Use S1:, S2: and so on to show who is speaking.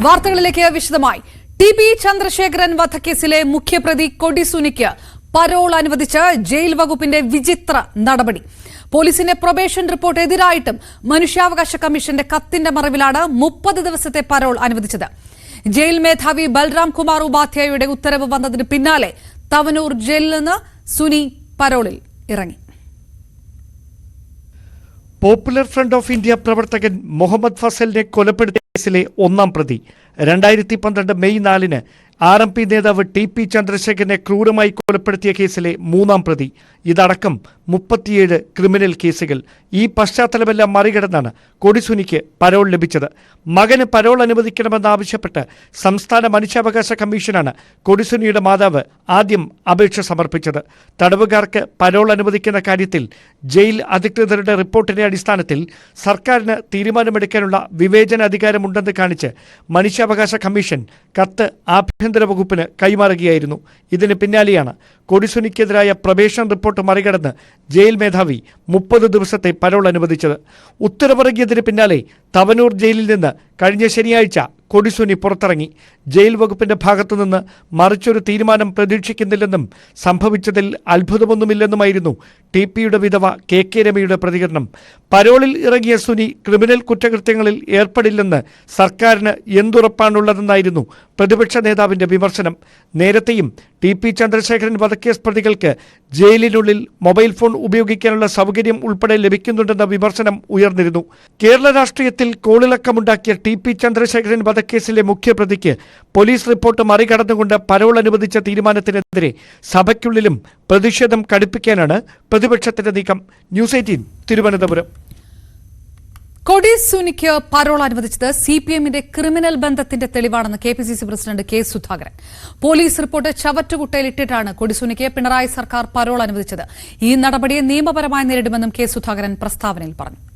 S1: വാർത്തകളിലേക്ക് വിശദമായി. T P Chandrasekharan വധക്കേസിലെ മുഖ്യപ്രതി കൊടിസുനിക്ക് പരോൾ അനുവദിച്ച ജയിൽ വകുപ്പിന്റെ വിചിത്ര നടപടി. പോലീസിന്റെ പ്രൊബേഷൻ റിപ്പോർട്ട് എതിരായിട്ടും മനുഷ്യാവകാശ കമ്മീഷന്റെ കത്തിന്റെ മറവിലാണ് മുപ്പത് ദിവസത്തെ പരോൾ അനുവദിച്ചത്. ജയിൽ മേധാവി ബൽറാം കുമാർ ഉപാധ്യായയുടെ ഉത്തരവ് വന്നതിന് പിന്നാലെ തവനൂർ ജയിലിൽ നിന്ന് സുനി പരോളിൽ ഇറങ്ങി.
S2: പോപ്പുലർ ഫ്രണ്ട് ഓഫ് ഇന്ത്യ പ്രവർത്തകൻ മുഹമ്മദ് ഫസലിനെ കൊലപ്പെടുത്തിയ കേസിലെ ഒന്നാം പ്രതി. രണ്ടായിരത്തി പന്ത്രണ്ട് മെയ് നാലിന് ആർ എം പി നേതാവ് ടി പി ചന്ദ്രശേഖരനെ ക്രൂരമായി കൊലപ്പെടുത്തിയ കേസിലെ മൂന്നാം പ്രതി. ഇതടക്കം മുപ്പത്തിയേഴ് ക്രിമിനൽ കേസുകൾ. ഈ പശ്ചാത്തലമെല്ലാം മറികടന്നാണ് കൊടിസുനിക്ക് പരോൾ ലഭിച്ചത്. മകന് പരോൾ അനുവദിക്കണമെന്നാവശ്യപ്പെട്ട് സംസ്ഥാന മനുഷ്യാവകാശ കമ്മീഷനാണ് കൊടിസുനിയുടെ മാതാവ് ആദ്യം അപേക്ഷ സമർപ്പിച്ചത്. തടവുകാർക്ക് പരോൾ അനുവദിക്കുന്ന കാര്യത്തിൽ ജയിൽ അധികൃതരുടെ റിപ്പോർട്ടിന്റെ അടിസ്ഥാനത്തിൽ സർക്കാരിന് തീരുമാനമെടുക്കാനുള്ള വിവേചന അധികാരമുണ്ടെന്ന് കാണിച്ച് മനുഷ്യാവകാശ കമ്മീഷൻ കത്ത് ആഭ്യന്തര വകുപ്പിന് കൈമാറുകയായിരുന്നു. ഇതിന് പിന്നാലെയാണ് കൊടിസുനിക്കെതിരായ പ്രവേശന റിപ്പോർട്ട് മറികടന്ന് ജയിൽ മേധാവി മുപ്പത് ദിവസത്തെ പരോൾ അനുവദിച്ചത്. ഉത്തരവിറങ്ങിയതിന് പിന്നാലെ തവനൂർ ജയിലിൽ നിന്ന് കഴിഞ്ഞ ശനിയാഴ്ച കൊടിസുനി പുറത്തിറങ്ങി. ജയിൽ വകുപ്പിന്റെ ഭാഗത്തുനിന്ന് മറിച്ചൊരു തീരുമാനം പ്രതീക്ഷിക്കുന്നില്ലെന്നും സംഭവിച്ചതിൽ അത്ഭുതമൊന്നുമില്ലെന്നുമായിരുന്നു ടി പിയുടെ വിധവ കെ കെ രമയുടെ പ്രതികരണം. പരോളിൽ ഇറങ്ങിയ സുനി ക്രിമിനൽ കുറ്റകൃത്യങ്ങളിൽ ഏർപ്പെടില്ലെന്ന് സർക്കാരിന് എന്തുറപ്പാണുള്ളതെന്നായിരുന്നു പ്രതിപക്ഷ നേതാവിന്റെ വിമർശനം. നേരത്തെയും ടി പി ചന്ദ്രശേഖരൻ വധക്കേസ് പ്രതികൾക്ക് ജയിലിനുള്ളിൽ മൊബൈൽ ഫോൺ ഉപയോഗിക്കാനുള്ള സൗകര്യം ഉൾപ്പെടെ ലഭിക്കുന്നുണ്ടെന്ന വിമർശനം ഉയർന്നിരുന്നു. കേരള രാഷ്ട്രീയത്തിൽ കോളിളക്കമുണ്ടാക്കിയ ടി പി ചന്ദ്രശേഖരൻ വധക്കേസിലെ മുഖ്യപ്രതിക്ക് പോലീസ് റിപ്പോർട്ട് മറികടന്നുകൊണ്ട് പരോൾ അനുവദിച്ച തീരുമാനത്തിനെതിരെ സഭയ്ക്കുള്ളിലും പ്രതിഷേധം കടുപ്പിക്കാനാണ് പ്രതിപക്ഷത്തിന്റെ നീക്കം. News eighteen Thiruvananthapuram.
S1: കൊടി സുനിക്ക് പരോൾ അനുവദിച്ചത് സി പി എമ്മിന്റെ ക്രിമിനൽ ബന്ധത്തിന്റെ തെളിവാണെന്ന് K P C C president K Sudhakaran. Police report ചവറ്റുകുട്ടയിലിട്ടിട്ടാണ് കൊടിസുനിക്ക് പിണറായി സർക്കാർ പരോൾ അനുവദിച്ചത്. ഈ നടപടിയെ നിയമപരമായി നേരിടുമെന്നും കെ സുധാകരൻ പ്രസ്താവനയിൽ പറഞ്ഞു.